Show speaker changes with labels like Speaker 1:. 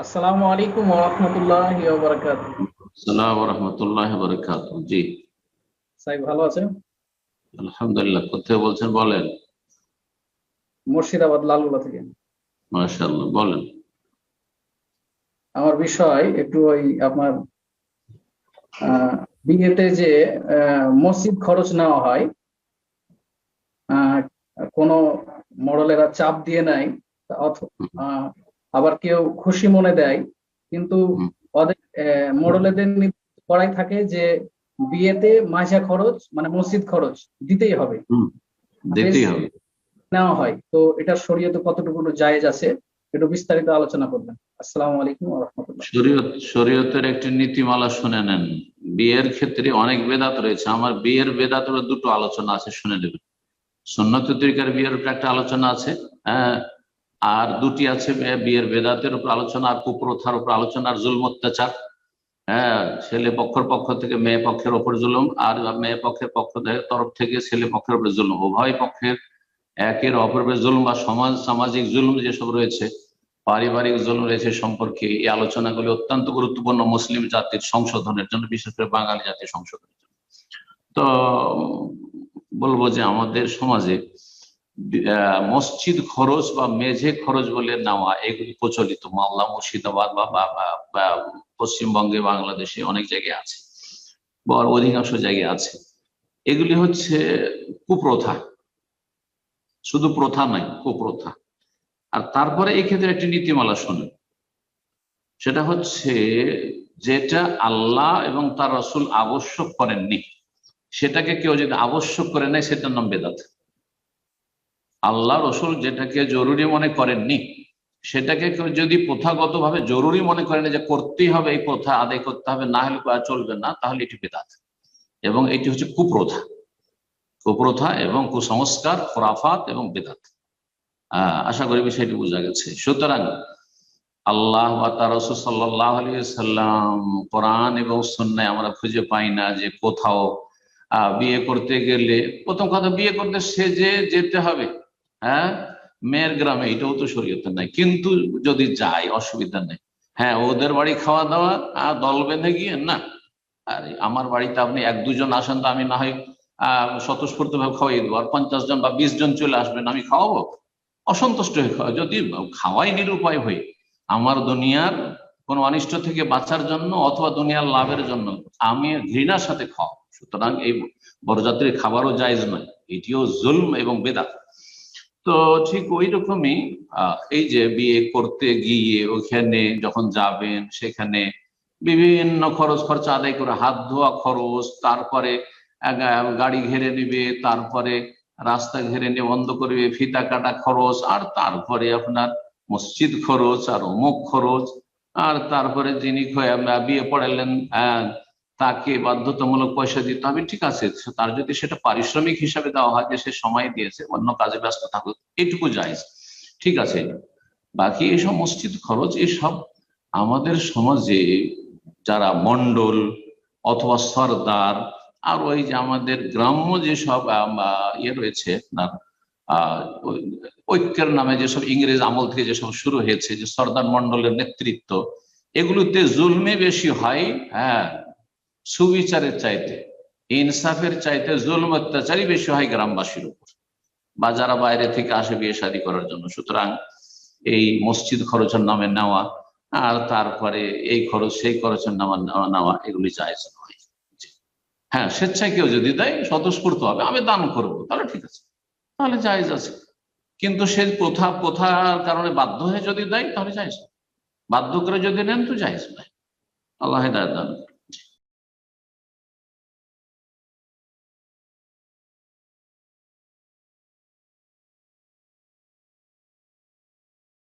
Speaker 1: আসসালামু আলাইকুম ওয়া রাহমাতুল্লাহি ওয়া বারাকাতুহু।
Speaker 2: সালাম রহমতুল্লাহ বরকাত জি।
Speaker 1: সাহেব ভালো আছেন?
Speaker 2: আলহামদুলিল্লাহ কোথায় বলছেন বলেন।
Speaker 1: মুর্শিদাবাদ লালগোলা থেকে।
Speaker 2: মাশাআল্লাহ বলেন।
Speaker 1: আমার বিষয় একটু ওই আপনার বিয়েতে যে মসজিদ খরচ নেওয়া হয় কোনো মডেলেরা চাপ দিয়ে আহ, আবার কেউ খুশি মনে দেয় কিন্তু। ওদের মডেলেদের করাই থাকে যে বিয়েতে মাঝা খরচ মানে মসজিদ খরচ দিতেই হবে।
Speaker 2: দিতেই হবে।
Speaker 1: নেওয়া হয়। তো এটা শরীয়তে কতটুকু জায়েজ আছে একটু বিস্তারিত আলোচনা করবেন। আসসালামু আলাইকুম
Speaker 2: শরীয়ত শরীয়তের একটি নীতিমালা শুনে নেন। বিয়ের ক্ষেত্রে অনেক বেদাত রয়েছে। আমার বিয়ের বেদাতের দুটো আলোচনা আছে শুনে নেবেন। সুন্নত তরিকার বিয়ের একটা আলোচনা আছে হ্যাঁ আর দুটি আছে বিয়ের বেদাতের উপর আলোচনা আর কুপ্রথার উপর আলোচনা আর জুলম অত্যাচার। হ্যাঁ ছেলে পক্ষের পক্ষ থেকে মেয়ে পক্ষের ওপর জুলুম আর মেয়ে পক্ষের পক্ষ থেকে- তরফ থেকে ছেলে পক্ষের উপর জুলুম। উভয় পক্ষের একের অপরের জুলুম বা সমাজ, সামাজিক জুলুম যেসব রয়েছে, পারিবারিক জুলুম রয়েছে সম্পর্কে এই আলোচনাগুলি অত্যন্ত গুরুত্বপূর্ণ মুসলিম জাতির সংশোধনের জন্য, বিশেষ করে বাঙালি জাতির সংশোধনের জন্য। তো বলব যে আমাদের সমাজে মসজিদ খরচ বা মেঝে খরচ বলে নেওয়া, এগুলি প্রচলিত। মালদা মুর্শিদাবাদ বা পশ্চিমবঙ্গে বাংলাদেশে অনেক জায়গায় আছে বা অধিকাংশ জায়গায় আছে। এগুলি হচ্ছে কুপ্রথা। শুধু প্রথা নয়, কুপ্রথা। আর তারপরে এই ক্ষেত্রে একটি নীতিমালা শুনুন। সেটা হচ্ছে যেটা আল্লাহ এবং তার রসুল আবশ্যক করেননি, সেটাকে কেউ যদি আবশ্যক করে নেয়, সেটার নাম বেদাত। আল্লাহ রসুল যেটাকে জরুরি মনে করেননি, সেটাকে যদি প্রথাগত ভাবে জরুরি মনে করেন যে করতেই হবে এই প্রথা, আদায় করতে হবে, না হলে চলবে না, তাহলে এটি বেদাত। এবং এটি হচ্ছে কুপ্রথা। কুপ্রথা এবং কুসংস্কার, খোরাফাত এবং বেদাত। আশা করি বিষয়টি বোঝা গেছে। সুতরাং আল্লাহ বা তার রসুল সাল্লাহ সাল্লাম কোরআন এবং সন্ন্যায় আমরা খুঁজে পাই না যে কোথাও বিয়ে করতে গেলে, প্রথম কথা বিয়ে করতে সেজে যেতে হবে হ্যাঁ? মেয়ের গ্রামে এটাও তো শরীয়তে নাই। কিন্তু যদি যাই অসুবিধা নেই। হ্যাঁ ওদের বাড়ি খাওয়া দাওয়া আর দল বেঁধে গিয়ে না। আরে, আমার বাড়িতে আপনি এক, দুজন আসেন তো আমি না হয় স্বতঃস্ফূর্ত ভাবে খাওয়াই দেবো। আর পঞ্চাশ জন বা বিশ জন চলে আসবেন, আমি খাওয়াবো? অসন্তুষ্ট হয়ে খাওয়া। যদি খাওয়াই নিরুপায় হই, আমার দুনিয়ার কোন অনিষ্ট থেকে বাঁচার জন্য অথবা দুনিয়ার লাভের জন্য আমি ঘৃণার সাথে খাওয়া সুতরাং এই বরযাত্রীর খাবারও জায়জ নয়। এটিও জুলম এবং বেদাত। তো ঠিক ওই রকমই এই যে বিয়ে করতে গিয়ে ওখানে যখন যাবেন সেখানে বিভিন্ন খরচ খরচা আদায় করে হাত ধোয়া খরচ তারপরে গাড়ি ঘেরে নিবে তারপরে রাস্তা ঘেরে নিয়ে বন্ধ করবে ফিতা কাটা খরচ আর তারপরে আপনার মসজিদ খরচ আর অমুক খরচ আর তারপরে যিনি বিয়ে পড়ালেন আহ, তাকে বাধ্যতামূলক পয়সা দিতে হবে, ঠিক আছে, তার যদি সেটা পারিশ্রমিক হিসাবে দেওয়া হয় যে সে সময় দিয়েছে, অন্য কাজে ব্যস্ত থাকুক, এটুকু যায় ঠিক আছে, বাকি এইসব মসজিদ খরচ, এসব আমাদের সমাজে যারা মন্ডল অথবা সর্দার, আর ওই যে আমাদের গ্রাম্য যেসব ইয়ে রয়েছে আপনার ঐক্যের নামে যেসব ইংরেজ আমল থেকে যেসব শুরু হয়েছে, যে সর্দার মন্ডলের নেতৃত্ব, এগুলোতে জুলমে বেশি হয় হ্যাঁ সুবিচারের চাইতে, ইনসাফের চাইতে জুলম অত্যাচারই বেশি হয় গ্রামবাসীর উপর। বা যারা বাইরে থেকে আসে বিয়ে শাদী করার জন্য। সুতরাং এই মসজিদ খরচের নামে নেওয়া আর তারপরে এই খরচ, সেই খরচের নামে নেওয়া এগুলি নয়। হ্যাঁ স্বেচ্ছায় কেউ যদি দেয়, স্বতঃস্ফূর্ত হবে। আমি দান করব, তাহলে ঠিক আছে। তাহলে জায়েজ আছে। কিন্তু সে প্রথা, প্রথার কারণে বাধ্য হয়ে যদি দেয়, তাহলে জায়েজ। বাধ্য করে যদি নেন, তো জায়েজ নয়। আল্লাহ দান।